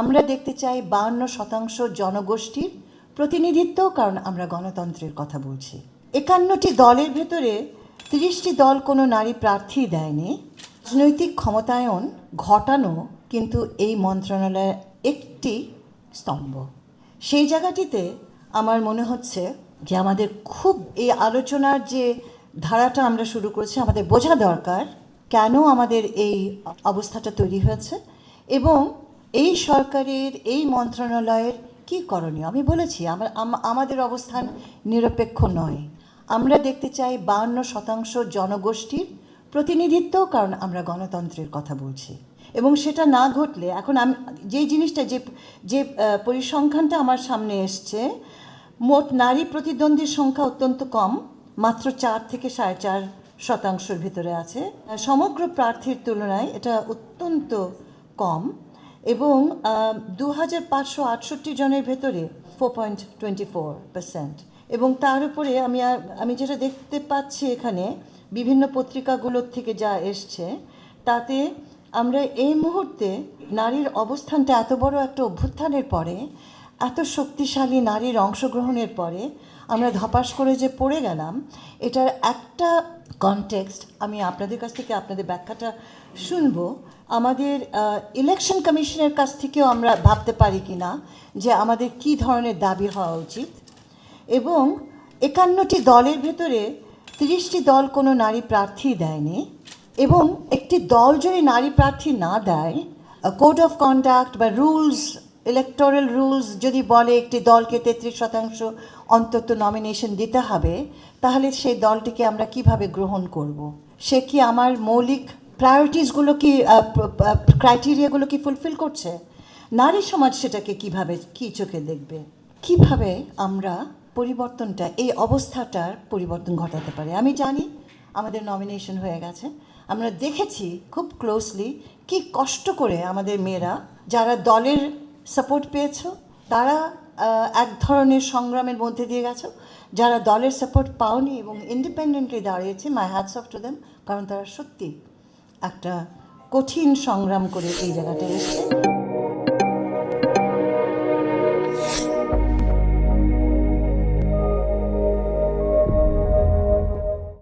আমরা দেখতে চাই বাহান্ন শতাংশ জনগোষ্ঠীর প্রতিনিধিত্ব, কারণ আমরা গণতন্ত্রের কথা বলছি। একান্নটি দলের ভেতরে তিরিশটি দল কোনো নারী প্রার্থী দেয়নি। রাজনৈতিক ক্ষমতায়ন ঘটানো কিন্তু এই মন্ত্রণালয়ের একটি স্তম্ভ। সেই জায়গাটিতে আমার মনে হচ্ছে যে আমাদের খুব এই আলোচনার যে ধারাটা আমরা শুরু করেছি, আমাদের বোঝা দরকার কেন আমাদের এই অবস্থাটা তৈরি হয়েছে এবং এই সরকারের, এই মন্ত্রণালয়ের কি করণীয়? আমি বলেছি, আমার আমাদের অবস্থান নিরপেক্ষ নয়। আমরা দেখতে চাই বাহান্ন শতাংশ জনগোষ্ঠীর প্রতিনিধিত্ব, কারণ আমরা গণতন্ত্রের কথা বলছি। এবং সেটা না ঘটলে, এখন আমি যেই জিনিসটা, যে যে পরিসংখ্যানটা আমার সামনে এসছে, মোট নারী প্রতিদ্বন্দ্বীর সংখ্যা অত্যন্ত কম, মাত্র চার থেকে সাড়ে চার শতাংশের ভিতরে আছে। সমগ্র প্রার্থীর তুলনায় এটা অত্যন্ত কম। এবং দু হাজার পাঁচশো আটষট্টি জনের ভেতরে four point twenty four percent এবং তার উপরে আমি আর, আমি যেটা দেখতে পাচ্ছি এখানে, বিভিন্ন পত্রিকাগুলোর থেকে যা এসছে, তাতে আমরা এই মুহূর্তে নারীর অবস্থানটা এত বড় একটা অভ্যুত্থানের পরে এত শক্তিশালী নারীর অংশগ্রহণের পরে আমরা ধপাস করে যে পড়ে গেলাম, এটার একটা কনটেক্সট আমি আপনাদের কাছ থেকে আপনাদের ব্যাখ্যাটা শুনব। আমাদের ইলেকশন কমিশনের কাছ থেকেও আমরা ভাবতে পারি কি না যে আমাদের কি ধরনের দাবি হওয়া উচিত। এবং একান্নটি দলের ভেতরে তিরিশটি দল কোনো নারী প্রার্থী দেয়নি এবং একটি দল যদি নারী প্রার্থী না দেয় কোড অফ কন্ডাক্ট বা রুলস ইলেকটোরাল রুলস যদি বলে একটি দলকে তেত্রিশ শতাংশ অন্তত নমিনেশন দিতে হবে, তাহলে সেই দলটিকে আমরা কীভাবে গ্রহণ করব। সে কি আমার মৌলিক প্রায়োরিটিসগুলো কি ক্রাইটেরিয়াগুলো কি ফুলফিল করছে? নারী সমাজ সেটাকে কীভাবে, কি চোখে দেখবে? কীভাবে আমরা পরিবর্তনটা, এই অবস্থাটার পরিবর্তন ঘটাতে পারি? আমি জানি আমাদের নমিনেশন হয়ে গেছে। আমরা দেখেছি খুব ক্লোজলি কি কষ্ট করে আমাদের মেয়েরা, যারা দলের সাপোর্ট পেয়েছ, তারা এক ধরনের সংগ্রামের মধ্যে দিয়ে গেছো, যারা দলের সাপোর্ট পাওনি এবং ইন্ডিপেন্ডেন্টলি দাঁড়িয়েছে my hats off to them কারণ তারা সত্যি একটা কঠিন সংগ্রাম করে এই জায়গাটায় এসছে।